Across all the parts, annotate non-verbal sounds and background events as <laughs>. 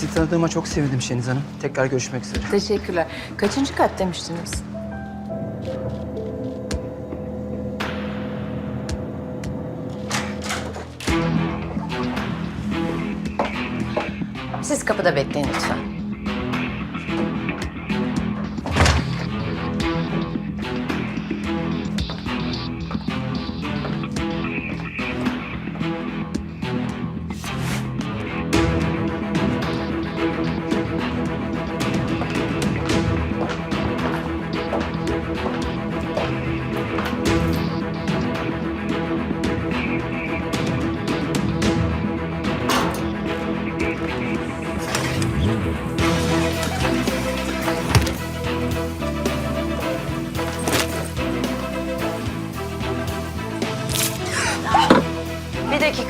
Sizi tanıdığıma çok sevindim Şeniz Hanım. Tekrar görüşmek üzere. Teşekkürler. Kaçıncı kat demiştiniz? Siz kapıda bekleyin lütfen.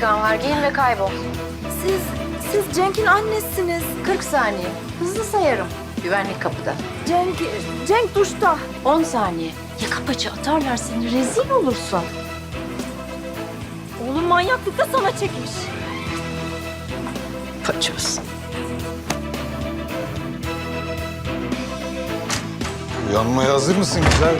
Dakikan var. Giyin ve kaybol. Siz, siz Cenk'in annesiniz. 40 saniye. Hızlı sayarım. Güvenlik kapıda. Cenk, Cenk duşta. 10 saniye. Yaka paça atarlar seni. Rezil olursun. Oğlum manyaklıkta sana çekmiş. Paçoz. Uyanmaya hazır mısın güzel?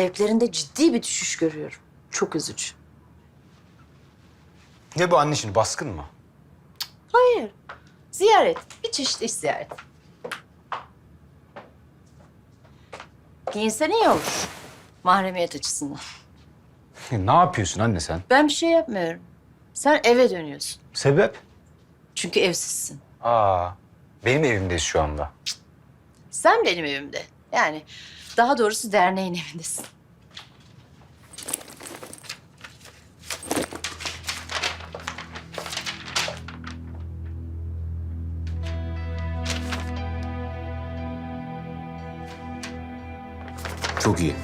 Zevklerinde ciddi bir düşüş görüyorum. Çok üzücü. Ne bu anne şimdi baskın mı? Hayır. Ziyaret. Bir çeşit iş ziyareti. Giyinsen iyi olur. Mahremiyet açısından. ne yapıyorsun anne sen? Ben bir şey yapmıyorum. Sen eve dönüyorsun. Sebep? Çünkü evsizsin. Aa, benim evimdeyiz şu anda. Sen benim evimde. Yani daha doğrusu derneğin evindesin. Çok iyi.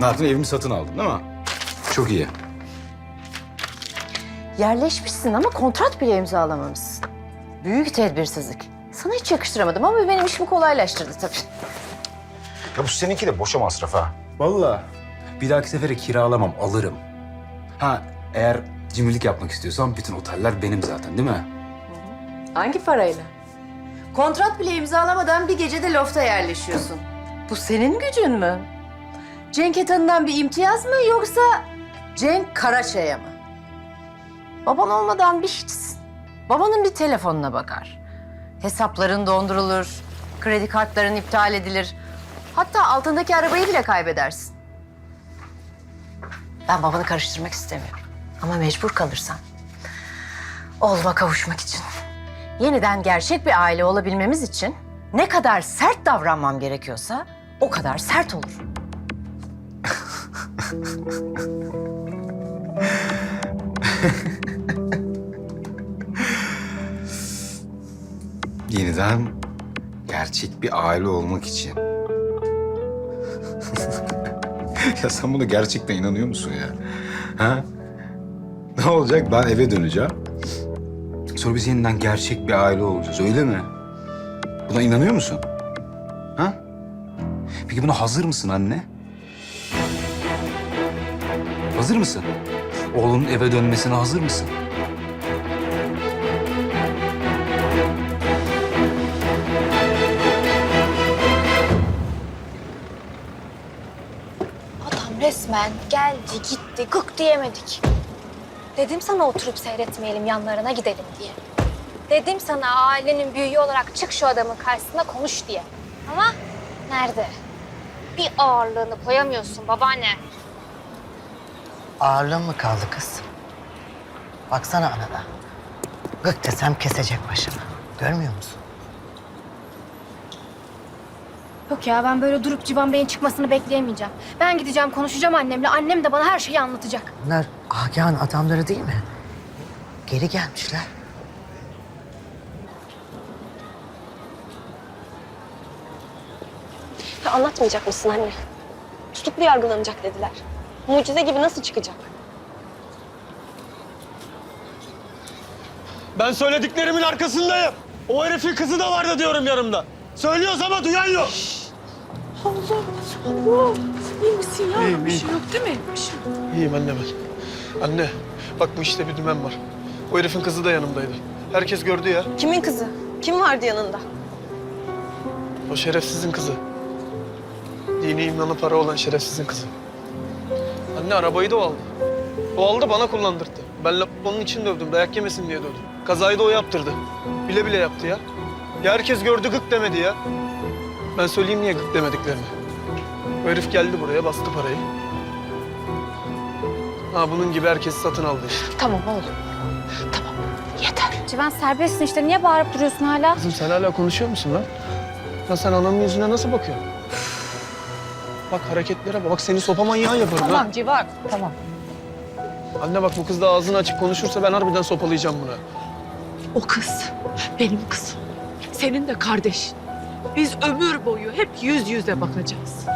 Ne yaptın? Evimi satın aldın değil mi? Çok iyi. Yerleşmişsin ama kontrat bile imzalamamışsın. Büyük tedbirsizlik. Sana hiç yakıştıramadım ama benim işimi kolaylaştırdı tabii. Ya bu seninki de boşa masraf ha. Vallahi. Bir dahaki sefere kiralamam, alırım. Ha, eğer cimrilik yapmak istiyorsan bütün oteller benim zaten değil mi? Hangi parayla? Kontrat bile imzalamadan bir gecede lofta yerleşiyorsun. Bu senin gücün mü? Cenk Etan'dan bir imtiyaz mı yoksa Cenk Karaçay'a mı? Baban olmadan bir hiçsin. Babanın bir telefonuna bakar. Hesapların dondurulur, kredi kartların iptal edilir. Hatta altındaki arabayı bile kaybedersin. Ben babanı karıştırmak istemiyorum. Ama mecbur kalırsam. Oğluma kavuşmak için. Yeniden gerçek bir aile olabilmemiz için ne kadar sert davranmam gerekiyorsa o kadar sert olur. <laughs> Yeniden gerçek bir aile olmak için. <laughs> ya sen buna gerçekten inanıyor musun ya? Ha? Ne olacak? Ben eve döneceğim. Sonra biz yeniden gerçek bir aile olacağız, öyle mi? Buna inanıyor musun? Ha? Peki buna hazır mısın anne? Hazır mısın? Oğlunun eve dönmesine hazır mısın? Resmen geldi gitti gık diyemedik. Dedim sana oturup seyretmeyelim yanlarına gidelim diye. Dedim sana ailenin büyüğü olarak çık şu adamın karşısına konuş diye. Ama nerede? Bir ağırlığını koyamıyorsun babaanne. Ağırlığın mı kaldı kız? Baksana anana. Gık desem kesecek başını. Görmüyor musun? Yok ya ben böyle durup Civan Bey'in çıkmasını bekleyemeyeceğim. Ben gideceğim konuşacağım annemle. Annem de bana her şeyi anlatacak. Bunlar Agah'ın adamları değil mi? Geri gelmişler. Ya anlatmayacak mısın anne? Tutuklu yargılanacak dediler. Mucize gibi nasıl çıkacak? Ben söylediklerimin arkasındayım. O herifin kızı da vardı diyorum yanımda. Söylüyoruz ama duyan yok. Allah, Allah. İyi misin ya? İyiyim, bir şey yok değil mi? Bir şey yok. İyiyim anne ben. Anne bak bu işte bir dümen var. O herifin kızı da yanımdaydı. Herkes gördü ya. Kimin kızı? Kim vardı yanında? O şerefsizin kızı. Dini imanı para olan şerefsizin kızı. Anne arabayı da o aldı. O aldı bana kullandırdı. Ben onun için dövdüm. Dayak yemesin diye dövdüm. Kazayı da o yaptırdı. Bile bile yaptı ya. Ya herkes gördü gık demedi ya. Ben söyleyeyim niye gık demediklerini. O herif geldi buraya bastı parayı. Ha bunun gibi herkesi satın aldı işte. Tamam oğlum. Tamam. Yeter. Civan serbestsin işte. Niye bağırıp duruyorsun hala? Kızım sen hala konuşuyor musun lan? Ya sen ananın yüzüne nasıl bakıyorsun? Bak hareketlere bak. Bak seni sopa manyağı yaparım ha. Civan. Tamam. Anne bak bu kız da ağzını açık konuşursa ben harbiden sopalayacağım buna. O kız benim kızım. Senin de kardeşin. Biz ömür boyu hep yüz yüze bakacağız.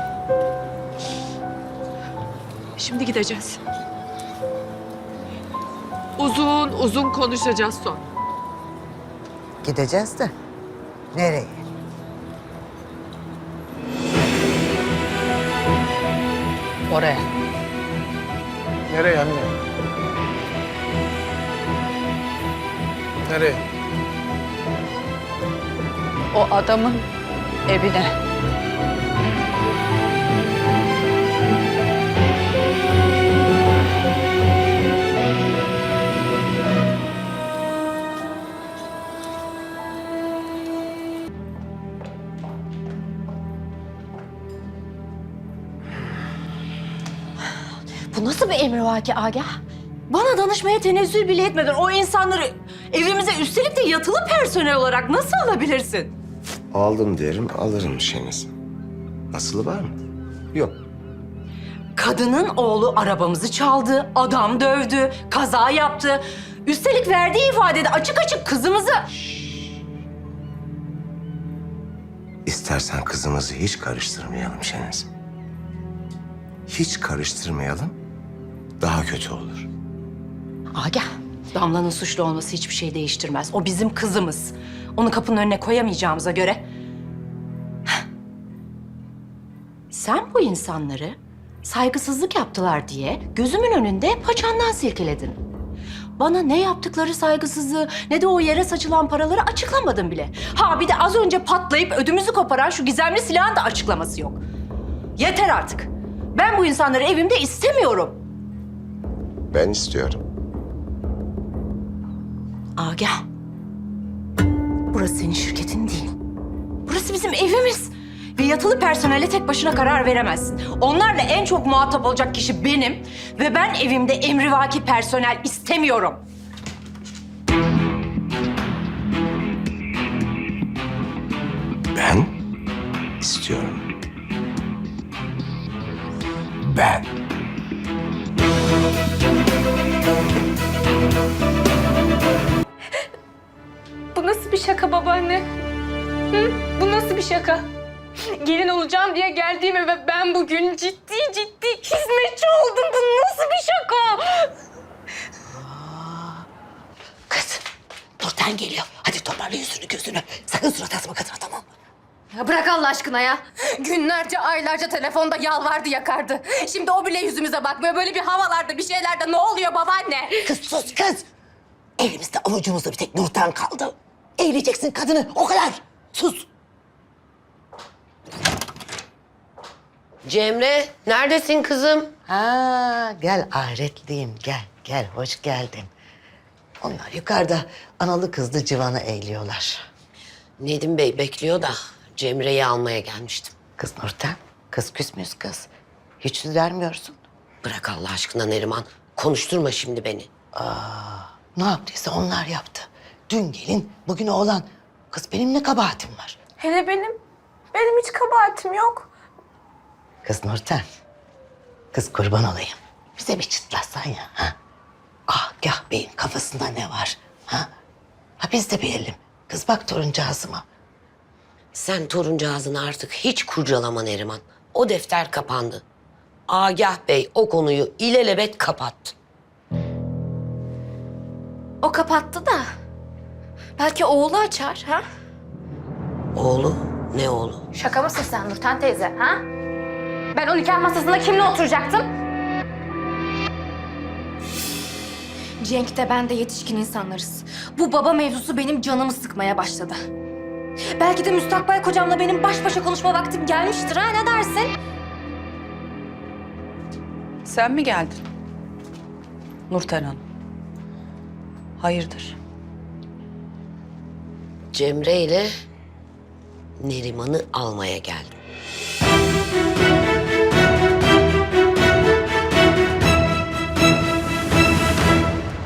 Şimdi gideceğiz. Uzun uzun konuşacağız sonra. Gideceğiz de nereye? Oraya. Nereye anne? Nereye? O adamın evine. Bu nasıl bir emrivaki Agah? Bana danışmaya tenezzül bile etmeden o insanları evimize üstelik de yatılı personel olarak nasıl alabilirsin? Aldım derim, alırım Şeniz. Nasılı var mı? Yok. Kadının oğlu arabamızı çaldı, adam dövdü, kaza yaptı. Üstelik verdiği ifadede açık açık kızımızı... İstersen kızımızı hiç karıştırmayalım Şeniz. Hiç karıştırmayalım, daha kötü olur. Agah, Damla'nın suçlu olması hiçbir şey değiştirmez. O bizim kızımız. Onu kapının önüne koyamayacağımıza göre... Sen bu insanları saygısızlık yaptılar diye gözümün önünde paçandan silkeledin. Bana ne yaptıkları saygısızlığı ne de o yere saçılan paraları açıklamadın bile. Ha bir de az önce patlayıp ödümüzü koparan şu gizemli silahın da açıklaması yok. Yeter artık. Ben bu insanları evimde istemiyorum. Ben istiyorum. Agah. Burası senin şirketin değil. Burası bizim evimiz. Ve yatılı personele tek başına karar veremezsin. Onlarla en çok muhatap olacak kişi benim. Ve ben evimde emrivaki personel istemiyorum. Ben istiyorum. Ben. Şaka babaanne? Hı? Bu nasıl bir şaka? Gelin olacağım diye geldiğim eve ben bugün ciddi ciddi hizmetçi oldum. Bu nasıl bir şaka? Kız. Nurten geliyor. Hadi toparla yüzünü gözünü. Sakın surat asma kadına tamam mı? Ya bırak Allah aşkına ya. Günlerce, aylarca telefonda yalvardı, yakardı. Şimdi o bile yüzümüze bakmıyor. Böyle bir havalarda, bir şeylerde ne oluyor babaanne? Kız sus kız. Elimizde avucumuzda bir tek Nurten kaldı. Eğleyeceksin kadını o kadar. Sus. Cemre, neredesin kızım? Ha gel ahretliyim gel gel hoş geldin. Onlar yukarıda analı kızlı civanı eğliyorlar. Nedim Bey bekliyor da Cemre'yi almaya gelmiştim. Kız Nurten, kız küs müyüz kız? Hiç yüz vermiyorsun. Bırak Allah aşkına Neriman. Konuşturma şimdi beni. Ne yaptıysa onlar yaptı. Dün gelin, bugün oğlan. Kız benim ne kabahatim var? Hele benim, benim hiç kabahatim yok. Kız Nurten, kız kurban olayım. Bize bir çıtlatsan ya. Ha? Agah Bey'in kafasında ne var? Ha? Ha biz de bilelim. Kız bak toruncağızıma. Sen toruncağızını artık hiç kurcalama Neriman. O defter kapandı. Agah Bey o konuyu ilelebet kapattı. O kapattı da. Belki oğlu açar, ha? Oğlu, ne oğlu? Şaka mısın sen Nurten teyze, ha? Ben o nikah masasında kimle oturacaktım? Cenk de ben de yetişkin insanlarız. Bu baba mevzusu benim canımı sıkmaya başladı. Belki de müstakbel kocamla benim baş başa konuşma vaktim gelmiştir ha ne dersin? Sen mi geldin? Nurten Hanım. Hayırdır? Cemre ile Neriman'ı almaya geldim.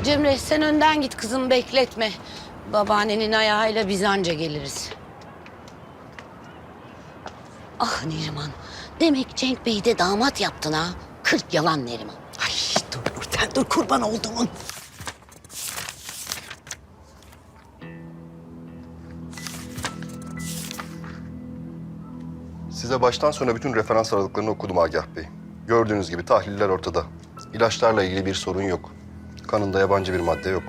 Cemre sen önden git kızım bekletme. Babaannenin ayağıyla biz anca geliriz. Ah Neriman. Demek Cenk Bey'i de damat yaptın ha. Kırk yalan Neriman. Ay dur Nurten dur kurban olduğumun. Size baştan sona bütün referans aralıklarını okudum Agah Bey. Gördüğünüz gibi tahliller ortada. İlaçlarla ilgili bir sorun yok. Kanında yabancı bir madde yok.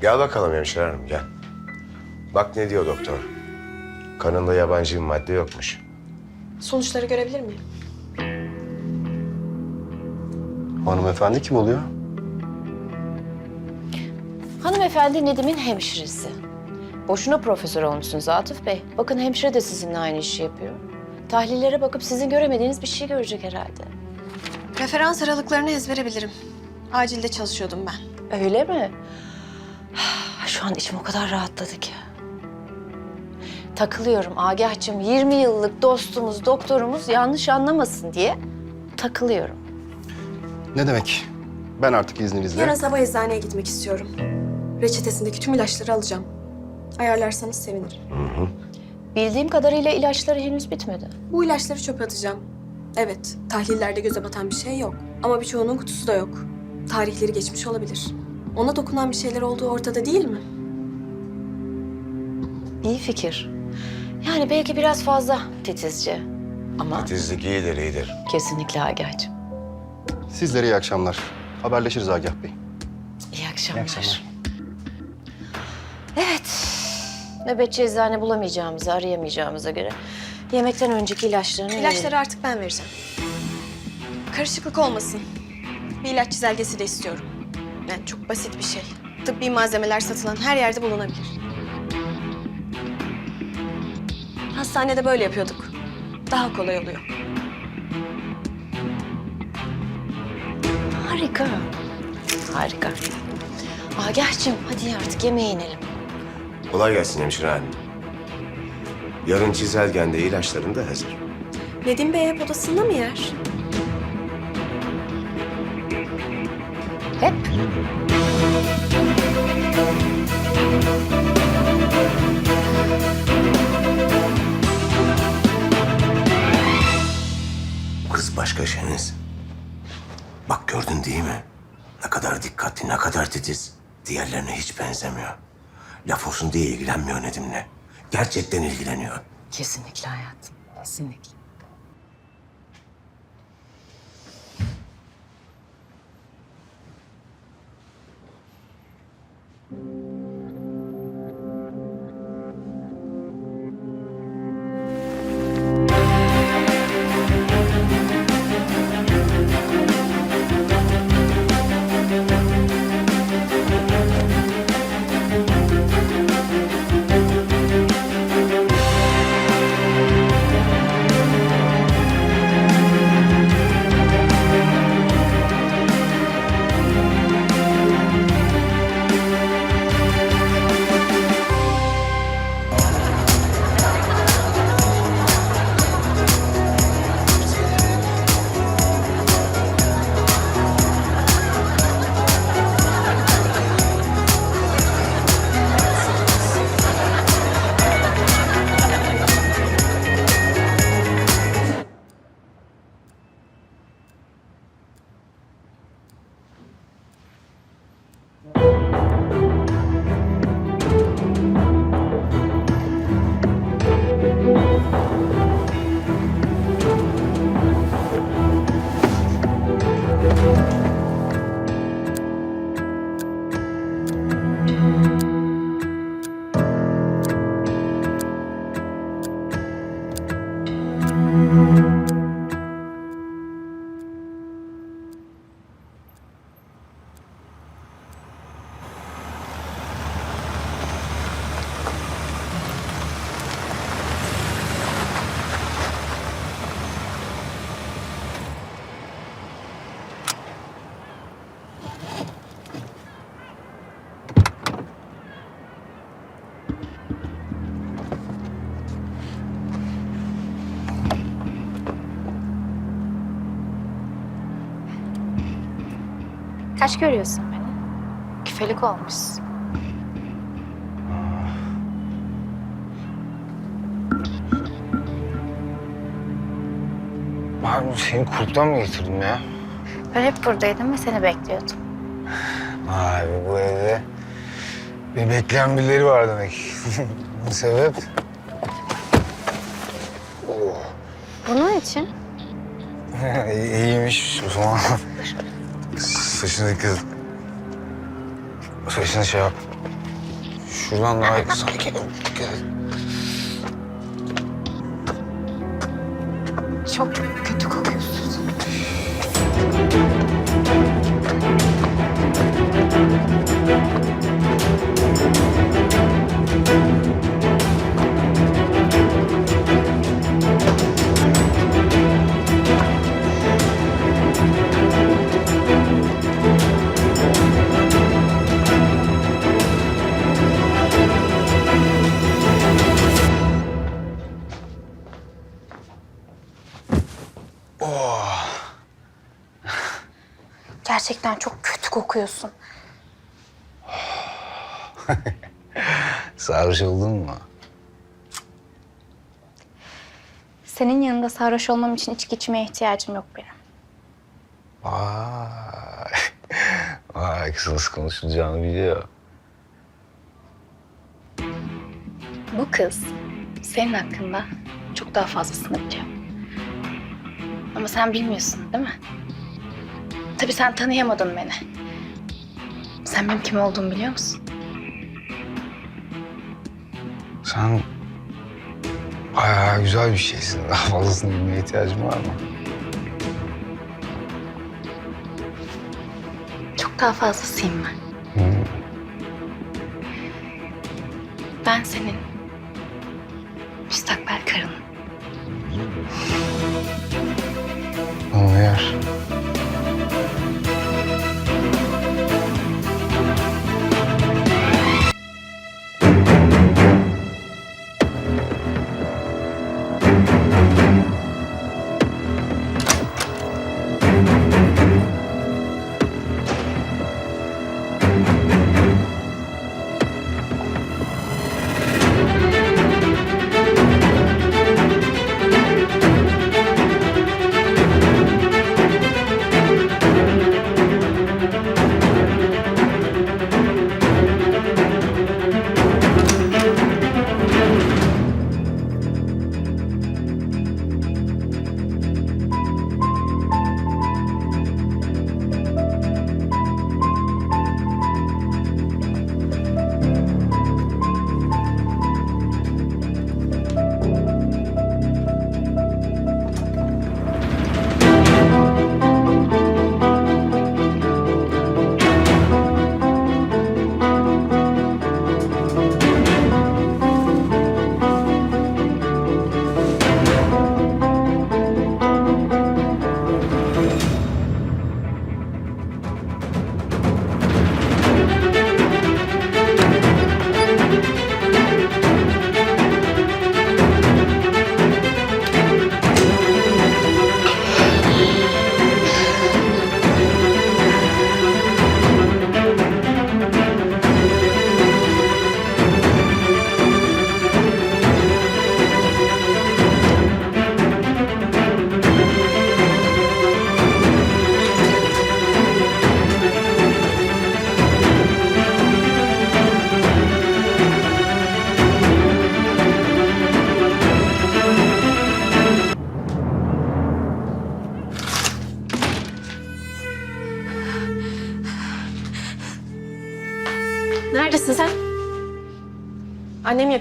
Gel bakalım hemşire hanım gel. Bak ne diyor doktor. Kanında yabancı bir madde yokmuş. Sonuçları görebilir miyim? Hanımefendi kim oluyor? Hanımefendi Nedim'in hemşiresi. Boşuna profesör olmuşsunuz Atıf Bey. Bakın hemşire de sizinle aynı işi yapıyor. Tahlillere bakıp sizin göremediğiniz bir şey görecek herhalde. Referans aralıklarını ezbere bilirim. Acilde çalışıyordum ben. Öyle mi? <sighs> Şu an içim o kadar rahatladı ki. Takılıyorum Agah'cığım. 20 yıllık dostumuz, doktorumuz yanlış anlamasın diye takılıyorum. Ne demek? Ben artık izninizle... Yarın sabah eczaneye gitmek istiyorum. Reçetesindeki tüm ilaçları alacağım. Ayarlarsanız sevinirim. Bildiğim kadarıyla ilaçları henüz bitmedi. Bu ilaçları çöpe atacağım. Evet, tahlillerde göze batan bir şey yok. Ama birçoğunun kutusu da yok. Tarihleri geçmiş olabilir. Ona dokunan bir şeyler olduğu ortada değil mi? İyi fikir. Yani belki biraz fazla titizce. Ama Titizlik iyidir iyidir. kesinlikle Agah'cığım. Sizlere iyi akşamlar. Haberleşiriz Agah Bey. İyi akşamlar. Evet. Nöbetçi eczane bulamayacağımızı, arayamayacağımıza göre yemekten önceki ilaçlarını İlaçları artık ben vereceğim. Karışıklık olmasın. Bir ilaç çizelgesi de istiyorum. Yani çok basit bir şey. Tıbbi malzemeler satılan her yerde bulunabilir. Hastanede böyle yapıyorduk. Daha kolay oluyor. Harika. Harika. Agah'cığım hadi artık yemeğe inelim. Kolay gelsin hemşire hanım. Yarın çizelgende ilaçların da hazır. Nedim Bey hep odasında mı yer? Hep. Kız başka Şeniz. Bak gördün değil mi? Ne kadar dikkatli, ne kadar titiz. Diğerlerine hiç benzemiyor laf olsun diye ilgilenmiyor Nedim'le. Gerçekten ilgileniyor. Kesinlikle hayatım, kesinlikle. Kaç görüyorsun beni? Küfelik olmuşsun. Abi seni kurttan mı getirdim ya? Ben hep buradaydım ve seni bekliyordum. Abi bu evde beni bekleyen birileri var demek. <laughs> Sebep? Bunun için <laughs> İyiymiş o zaman. Saçını dikkat et. Şey yap. Şuradan daha iyi sanki. Dikkat et. çok Gerçekten çok kötü kokuyorsun. <laughs> Sarhoş oldun mu? Senin yanında sarhoş olmam için içki içmeye ihtiyacım yok benim. Vay. <laughs> Vay kız nasıl konuşulacağını biliyor. Bu kız senin hakkında çok daha fazlasını biliyor. Ama sen bilmiyorsun değil mi? Tabii sen tanıyamadın beni. Sen benim kim olduğumu biliyor musun? Sen bayağı güzel bir şeysin. <laughs> Daha fazlasını bilmeye ihtiyacın var mı? Çok daha fazlasıyım ben. Hı. Ben senin müstakbel karınım.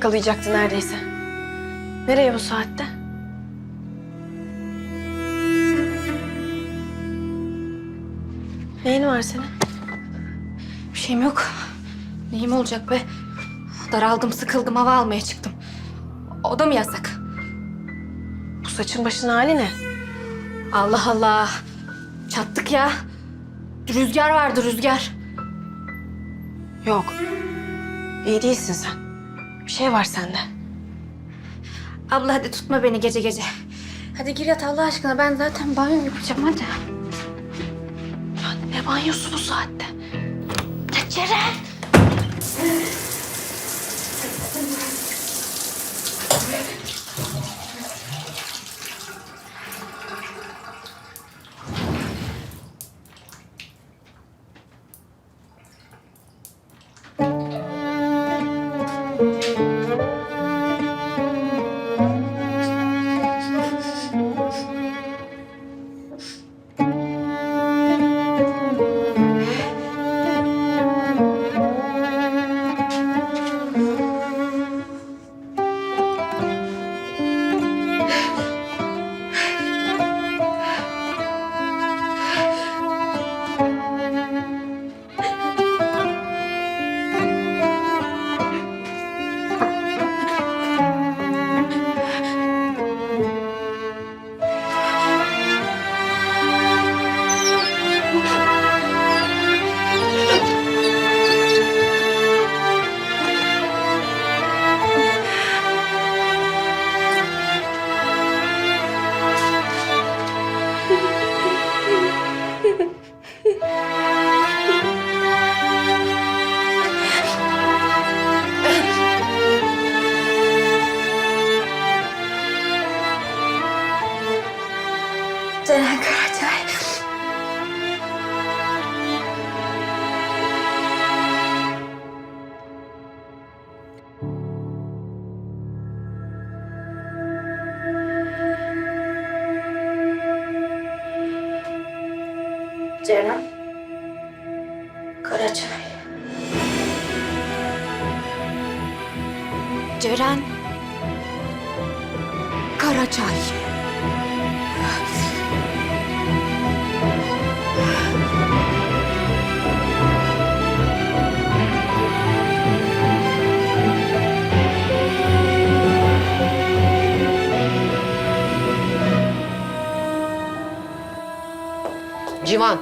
Yakalayacaktı neredeyse. Nereye bu saatte? Neyin var senin? Bir şeyim yok. Neyim olacak be? Daraldım, sıkıldım, hava almaya çıktım. O da mı yasak? Bu saçın başın hali ne? Allah Allah. Çattık ya. Rüzgar vardı rüzgar. Yok. İyi değilsin sen. Bir şey var sende. Abla hadi tutma beni gece gece. Hadi gir yat Allah aşkına. Ben zaten banyo yapacağım hadi. Ya Ne banyosu bu saatte? Ya Ceren! Civan,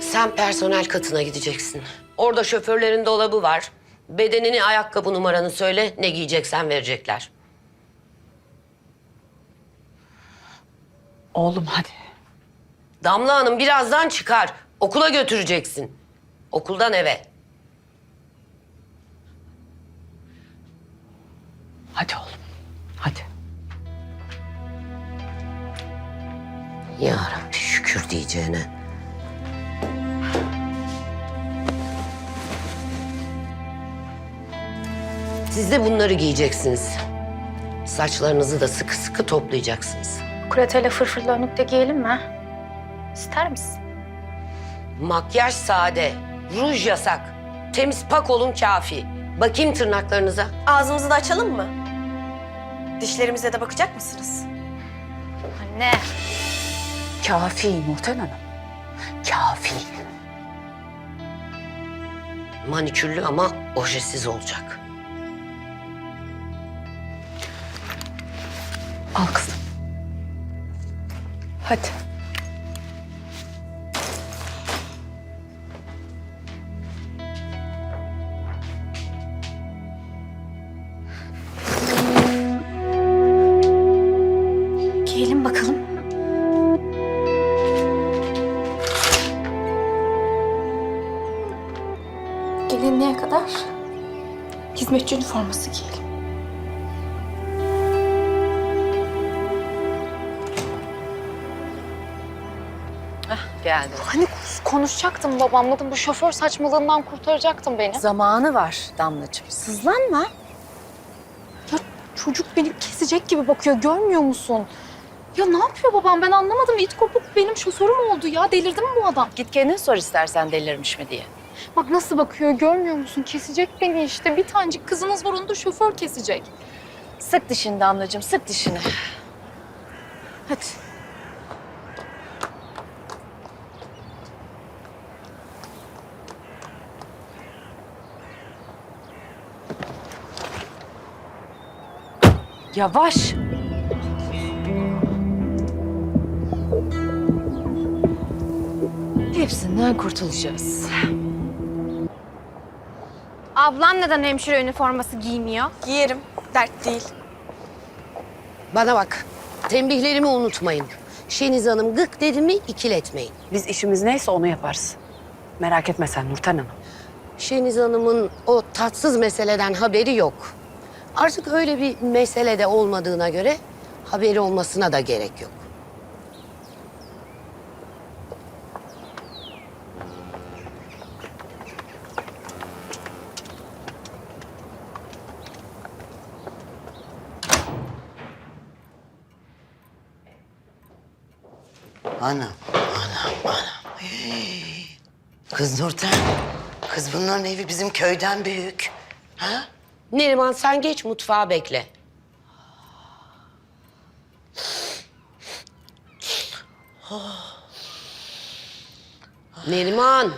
sen personel katına gideceksin. Orada şoförlerin dolabı var. Bedenini, ayakkabı numaranı söyle, ne giyeceksen verecekler. Oğlum hadi. Damla Hanım birazdan çıkar. Okula götüreceksin. Okuldan eve. Hadi oğlum. Ya Rabbi şükür diyeceğine. Siz de bunları giyeceksiniz. Saçlarınızı da sıkı sıkı toplayacaksınız. Kureteyle fırfırlı önlükte giyelim mi? İster misin? Makyaj sade, ruj yasak. Temiz pak olun kafi. Bakayım tırnaklarınıza. Ağzımızı da açalım mı? Dişlerimize de bakacak mısınız? Anne. Kafi Nurten Hanım. Kafi. Manikürlü ama ojesiz olacak. Al kızım. Hadi. Üniforması giyelim. Geldi. Hani konuşacaktım babamla bu şoför saçmalığından kurtaracaktın beni. Zamanı var Damlacığım. Sızlanma. Ya çocuk beni kesecek gibi bakıyor görmüyor musun? Ya ne yapıyor babam ben anlamadım. İt kopuk benim şoförüm oldu ya. Delirdi mi bu adam? Git kendin sor istersen delirmiş mi diye. Bak nasıl bakıyor görmüyor musun? Kesecek beni işte. Bir tanecik kızınız var onu da şoför kesecek. Sık dişini Damlacığım, sık dişini. Hadi. Yavaş. Hepsinden kurtulacağız. Ablan neden hemşire üniforması giymiyor? Giyerim. Dert değil. Bana bak, tembihlerimi unutmayın. Şeniz Hanım gık dedi mi ikiletmeyin. Biz işimiz neyse onu yaparız. Merak etme sen Nurten Hanım. Şeniz Hanım'ın o tatsız meseleden haberi yok. Artık öyle bir mesele de olmadığına göre haberi olmasına da gerek yok. Anam, anam, anam. Kız Nurten, kız bunların evi bizim köyden büyük. Ha? Neriman sen geç mutfağa bekle. Neriman.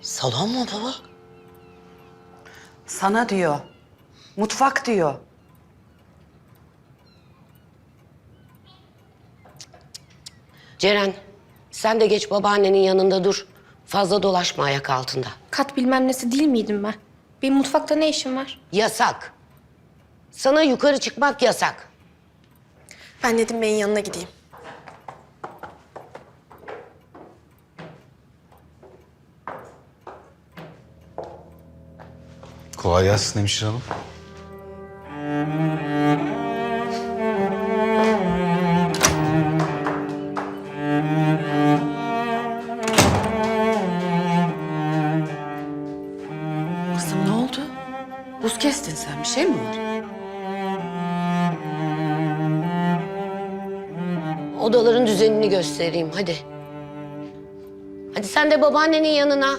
Salon mu baba? Sana diyor. Mutfak diyor. Ceren sen de geç babaannenin yanında dur. Fazla dolaşma ayak altında. Kat bilmem nesi değil miydim ben? Benim mutfakta ne işim var? Yasak. Sana yukarı çıkmak yasak. Ben Nedim Bey'in yanına gideyim. Kolay gelsin hemşire hanım. Buz kestin sen. Bir şey mi var? Odaların düzenini göstereyim hadi. Hadi sen de babaannenin yanına.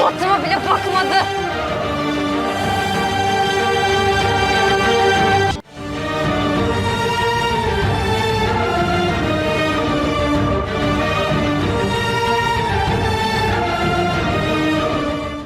Suratıma bile bakmadı.